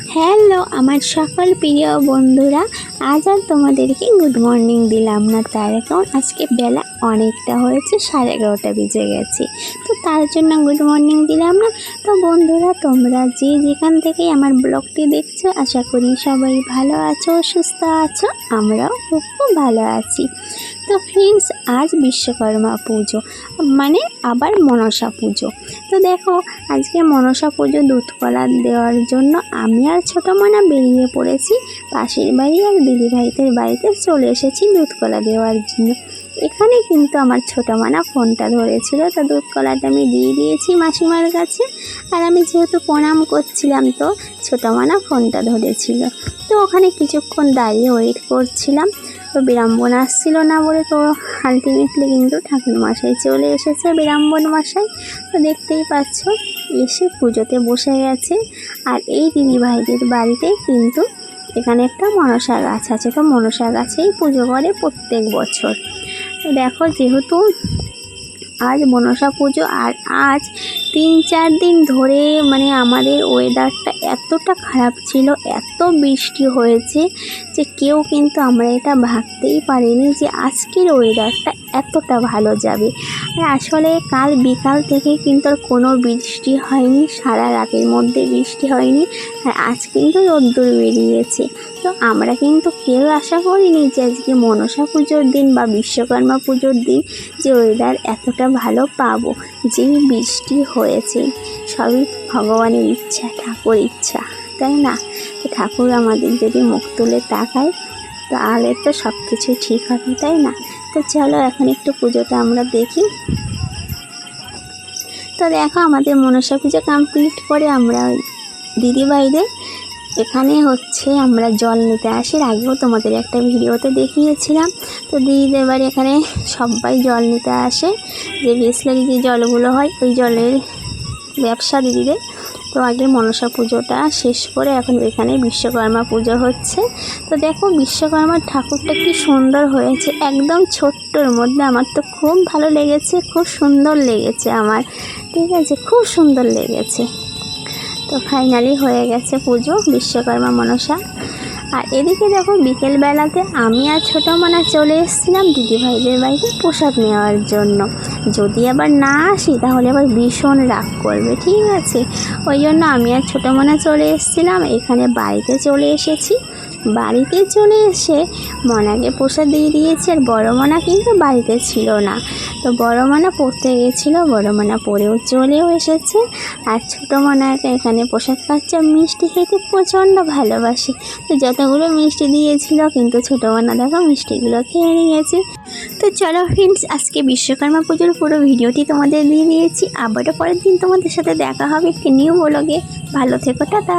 Hello, আমার সকল প্রিয় বন্ধুরা, আজ আর তোমাদেরকে গুড মর্নিং দিলাম না। তার কারণ আজকে বেলা অনেকটা হয়েছে, সাড়ে এগারোটা বেজে গেছে। তার জন্য গুড মর্নিং দিলাম না। তো বন্ধুরা, তোমরা যে যেখান থেকে আমার ব্লগটি দেখছ, আশা করি সবাই ভালো আছো, সুস্থ আছো, আমরাও খুব ভালো আছি। তো ফ্রেন্ডস আজ বিশ্বকর্মা পুজো মানে আবার মনসা পুজো। তো দেখো, আজকে মনসা পুজো দুধ কলা দেওয়ার জন্য আমি আর ছোটো মানা বেরিয়ে পড়েছি। পাশের বাড়ি আর দিদি ভাইদের বাড়িতে চলে এসেছি দুধকলা দেওয়ার জন্য। এখানে কিন্তু আমার ছোটো মানা ফোনটা ধরেছিল। তো দুধ কলাটা আমি দিয়ে দিয়েছি মাসিমার কাছে। আর আমি যেহেতু প্রণাম করছিলাম তো, ছোটো মানা ফোনটা ধরেছিল। তো ওখানে কিছুক্ষণ দাঁড়িয়ে ওয়েট করছিলাম। তো বিড়ম্বন আসছিল না বলে তো আলটিমেটলি কিন্তু ঠাকুর মশাই চলে এসেছে, বিড়ম্বন মশাই। তো দেখতেই পাচ্ছ, এসে পুজোতে বসে গেছে। আর এই দিদি ভাইদের বাড়িতে কিন্তু এখানে একটা মনসা গাছ আছে। তো মনসা গাছেই পুজো করে প্রত্যেক বছর। দেখো, যেহেতু আজ মনসা পুজো আর আজ তিন চার দিন ধরে মানে আমাদের ওয়েদারটা এতটা খারাপ ছিল, এত বৃষ্টি হয়েছে যে কেউ কিন্তু আমরা এটা ভাবতেই পারিনি যে আজকের ওয়েদারটা এতটা ভালো যাবে। আর আসলে কাল বিকাল থেকে কিন্তু আর কোনো বৃষ্টি হয়নি, সারা রাতের মধ্যে বৃষ্টি হয়নি, আর আজ কিন্তু রোদ্দুর বেরিয়েছে। তো আমরা কিন্তু কেউ আশা করিনি যে আজকে মনসা পুজোর দিন বা বিশ্বকর্মা পুজোর দিন যে ওয়েদার এতটা ভালো পাবো, যেই বৃষ্টি হয়েছে। সবই ভগবানের ইচ্ছা, ঠাকুর ইচ্ছা, তাই না? ঠাকুর আমাদের যদি মুখ তুলে তাকায় তাহলে তো সব কিছুই ঠিক হবে, তাই না? তো চলো এখন একটু পুজোটা আমরা দেখি। তো দেখো আমাদের মনসা পুজো কমপ্লিট করে আমরা দিদি দিদিভাইদের। এখানে হচ্ছে আমরা জল নিতে আসি। আগেও তোমাদের একটা ভিডিওতে দেখিয়েছিলাম। তো দিদিদের বাড়ি এখানে সবাই জল নিতে আসে। যে বিসলারি যে জলগুলো হয়, ওই জলের ব্যবসা দিদিদের। তো আগে মনসা পুজোটা শেষ করে এখন এখানে বিশ্বকর্মা পুজো হচ্ছে। তো দেখো বিশ্বকর্মার ঠাকুরটা কি সুন্দর হয়েছে, একদম ছোট্টর মধ্যে। আমার তো খুব ভালো লেগেছে, খুব সুন্দর লেগেছে আমার। ঠিক আছে, খুব সুন্দর লেগেছে। তো ফাইনালি হয়ে গেছে পুজো বিশ্বকর্মা মনসা। আর এদিকে দেখো বিকেলবেলাতে আমি আর ছোটো মানা চলে এসেছিলাম দিদিভাইদের বাড়িতে প্রসাদ নেওয়ার জন্য। যদি আবার না আসি, তাহলে আবার ভীষণ রাগ করবে, ঠিক আছে? ওই জন্য আমি আর ছোটো মানা চলে এসেছিলাম, এখানে বাড়িতে চলে এসেছি। বাড়িতে চলে এসে মনাকে প্রসাদ দিয়ে দিয়েছি, আর বড় মনা কিন্তু বাড়িতে ছিল না। তো বড় মনা পড়তে গেছিল, বড় মনা পড়েও চলেও এসেছে, আর ছোটো মনাকে এখানে প্রসাদ আর মিষ্টি খেতে প্রচণ্ড ভালোবাসি। তো যতগুলো মিষ্টি দিয়েছিল, কিন্তু ছোটো মনা দেখো মিষ্টিগুলো খেয়ে নিয়েছে। তো চলো ফ্রেন্ডস আজকে বিশ্বকর্মা পুজোর পুরো ভিডিওটি তোমাদের দিয়ে দিয়েছি। আবারও পরের দিন তোমাদের সাথে দেখা হবে একটি নিউ ব্লগে ভালো থেকো, টাটা।